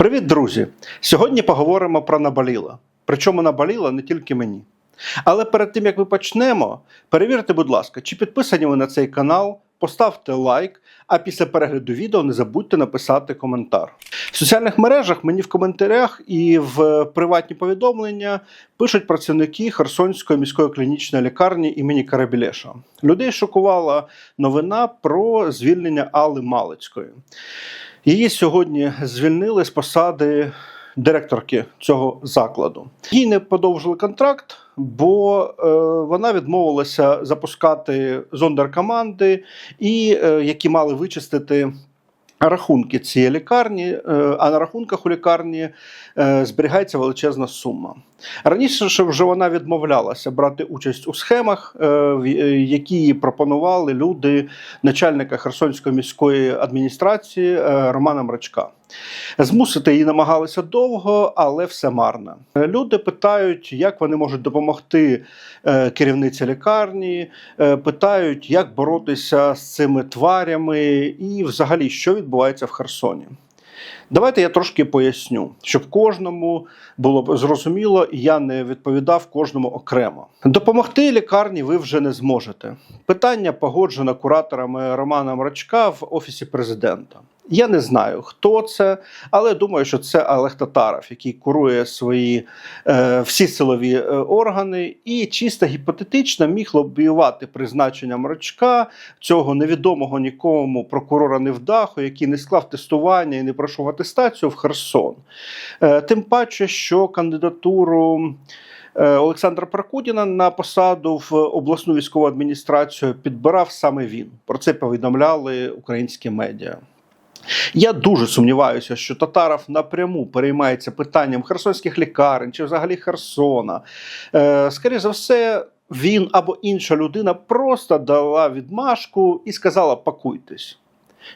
Привіт, друзі! Сьогодні поговоримо про наболіло. Причому наболіло не тільки мені. Але перед тим як ми почнемо, перевірте, будь ласка, чи підписані ви на цей канал, поставте лайк, а після перегляду відео не забудьте написати коментар. В соціальних мережах мені в коментарях і в приватні повідомлення пишуть працівники Херсонської міської клінічної лікарні імені Карабілеша. Людей шокувала новина про звільнення Алли Малицької. Її сьогодні звільнили з посади директорки цього закладу. Їй не подовжили контракт, бо е, вона відмовилася запускати зондеркоманди, і е, які мали вичистити. Рахунки цієї лікарні, е, а на рахунках у лікарні е, зберігається величезна сума. Раніше вже вона відмовлялася брати участь у схемах, е, які пропонували люди начальника Херсонської міської адміністрації Романа Мрачка. Змусити її намагалися довго, але все марно. Е, Люди питають, як вони можуть допомогти е, керівниці лікарні, е, питають, як боротися з цими тварями і взагалі, що відбувається в Херсоні. Давайте я трошки поясню, щоб кожному було зрозуміло, і я не відповідав кожному окремо. Допомогти лікарні ви вже не зможете. Питання погоджено кураторами Романа Мрачка в офісі президента. Я не знаю, хто це, але думаю, що це Олег Татаров, який курує свої е, всі силові е, органи, і чисто гіпотетично міг лобіювати призначення Мрачка, цього невідомого нікому прокурора невдаху, який не склав тестування і не пройшов атестацію в Херсон. Е, Тим паче, що кандидатуру. е, Олександра Прокудіна на посаду в обласну військову адміністрацію підбирав саме він. Про це повідомляли українські медіа. Я дуже сумніваюся, що Татаров напряму переймається питанням херсонських лікарень чи взагалі Херсона. Е, скоріше за все, він або інша людина просто дала відмашку і сказала: пакуйтесь.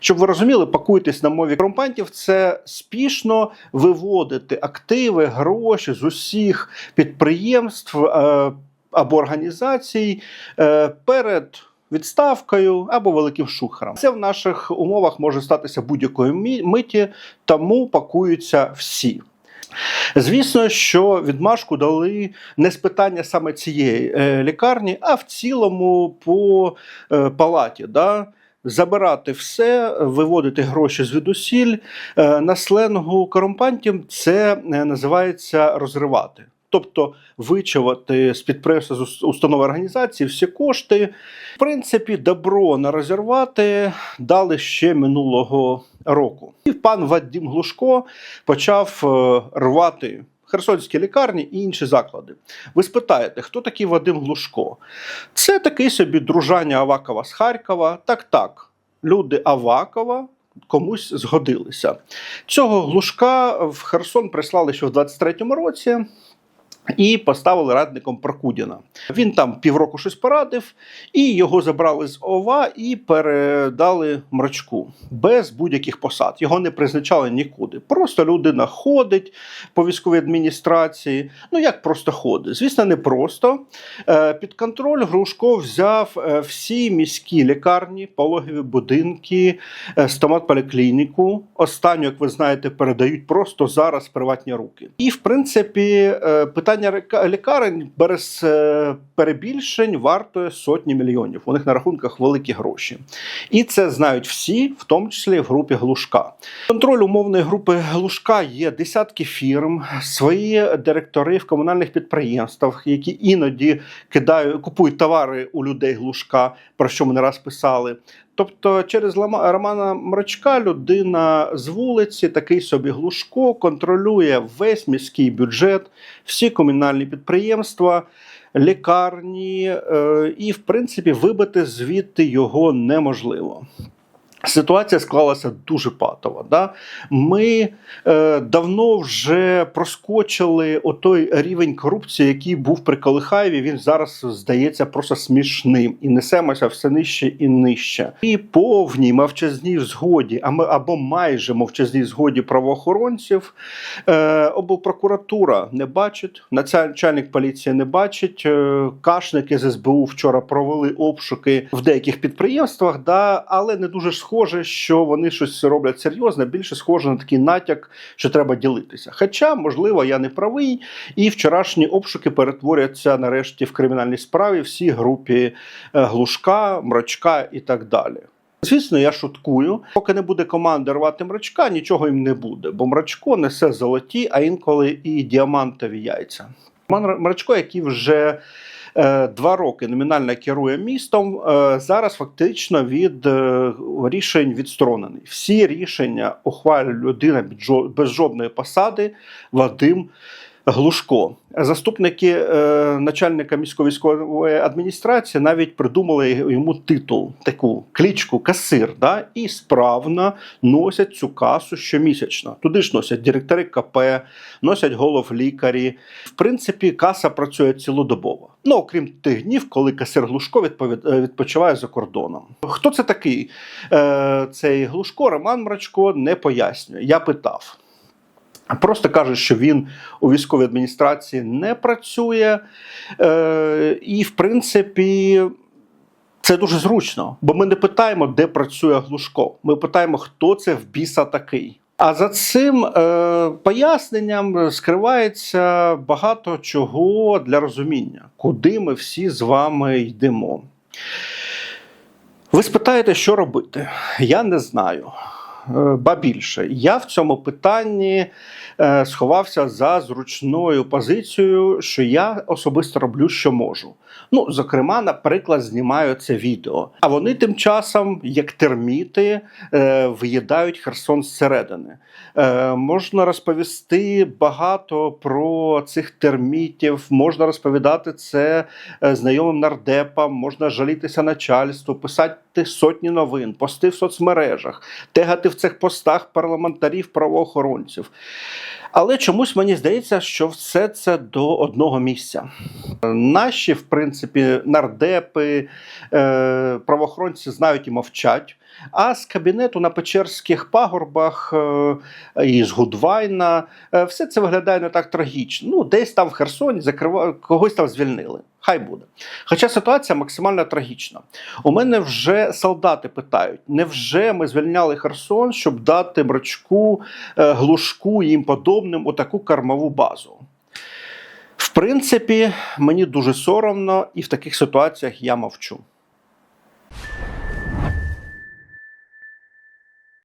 Щоб ви розуміли, пакуйтесь на мові корумпантів, це спішно виводити активи, гроші з усіх підприємств е, або організацій е, перед відставкою або великим шухером. Це в наших умовах може статися будь-якої миті, тому пакуються всі. Звісно, що відмашку дали не з питання саме цієї е, лікарні, а в цілому по е, палаті. Да? Забирати все, виводити гроші звідусіль. Е, На сленгу корумпантів це називається розривати. Тобто вичавати з підприємства з ус- установи організації всі кошти. В принципі, добро на розірвати дали ще минулого року. І пан Вадим Глушко почав е, рвати херсонські лікарні і інші заклади. Ви спитаєте, хто такий Вадим Глушко? Це такий собі дружання Авакова з Харкова. Так, так, люди Авакова. Комусь згодилися. Цього глушка в Херсон прислали ще в 23-му році і поставили радником Прокудіна. Він там півроку щось порадив, і його забрали з ОВА і передали мрачку без будь-яких посад. Його не призначали нікуди. Просто людина ходить по військовій адміністрації. Ну як просто ходить? Звісно, не просто. Е, Під контроль Грушко взяв е, всі міські лікарні, пологові будинки, е, стоматполіклініку. Останню, як ви знаєте, передають просто зараз приватні руки. І в принципі, е, питання лікарень без е, перебільшень вартує сотні мільйонів. У них на рахунках великі гроші. І це знають всі, в тому числі в групі Глушка. Контроль умовної групи Глушка є десятки фірм, свої директори в комунальних підприємствах, які іноді кидають, купують товари у людей Глушка, про що ми не раз писали. Тобто, через Романа Мрачка людина з вулиці, такий собі Глушко, контролює весь міський бюджет, всі комунальні підприємства, лікарні, е, і, в принципі, вибити звідти його неможливо. Ситуація склалася дуже патова. Да? Ми е, давно вже проскочили отой рівень корупції, який був при Колихаєві. Він зараз здається просто смішним і несемося все нижче і нижче. І повній мовчазній згоді, а ми або майже мовчазній згоді правоохоронців. Е, облпрокуратура не бачить, начальник поліції не бачить. Е, кашники з СБУ вчора провели обшуки в деяких підприємствах, да, але не дуже схоже, що вони щось роблять серйозне, більше схоже на такий натяк, що треба ділитися. Хоча, можливо, я не правий, і вчорашні обшуки перетворяться нарешті в кримінальній справі всій групі е, глушка, мрачка і так далі. Звісно, я шуткую. Поки не буде команди рвати мрачка, нічого їм не буде, бо мрачко несе золоті, а інколи і діамантові яйця. Мрачко, який вже два роки номінально керує містом, е, зараз фактично від е, рішень відсторонений. Всі рішення ухвалює людина без жодної посади Вадим Глушко. Заступники е, начальника міської військової адміністрації навіть придумали йому титул, таку кличку касир, да, і справно носять цю касу щомісячно. Туди ж носять директори КП, носять голов лікарі. В принципі, каса працює цілодобово. Ну, окрім тих днів, коли касир Глушко е, відпочиває за кордоном. Хто це такий? Е, цей Глушко Роман Мрачко не пояснює. Я питав. Просто каже, що він у військовій адміністрації не працює, е, і, в принципі, це дуже зручно, бо ми не питаємо, де працює Глушко. Ми питаємо, хто це в біса такий. А за цим е, поясненням скривається багато чого для розуміння, куди ми всі з вами йдемо. Ви спитаєте, що робити? Я не знаю. Е, Ба більше, я в цьому питанні е, сховався за зручною позицією, що я особисто роблю, що можу. Ну, зокрема, наприклад, знімаю це відео. А вони тим часом, як терміти, е, виїдають Херсон зсередини. Можна розповісти багато про цих термітів, можна розповідати це знайомим нардепам, можна жалітися начальству, писати сотні новин, пости в соцмережах, тегати в цих постах парламентарів, правоохоронців. Але чомусь мені здається, що все це до одного місця. Наші, в принципі, нардепи, е, правоохоронці знають і мовчать. А з кабінету на Печерських пагорбах е, і з Гудвайна е, все це виглядає не так трагічно. Ну, десь там в Херсоні закрива... когось там звільнили. Хай буде. Хоча ситуація максимально трагічна. У мене вже солдати питають: невже ми звільняли Херсон, щоб дати мрачку, е, глушку їм подобним отаку кармову базу? В принципі, мені дуже соромно, і в таких ситуаціях я мовчу.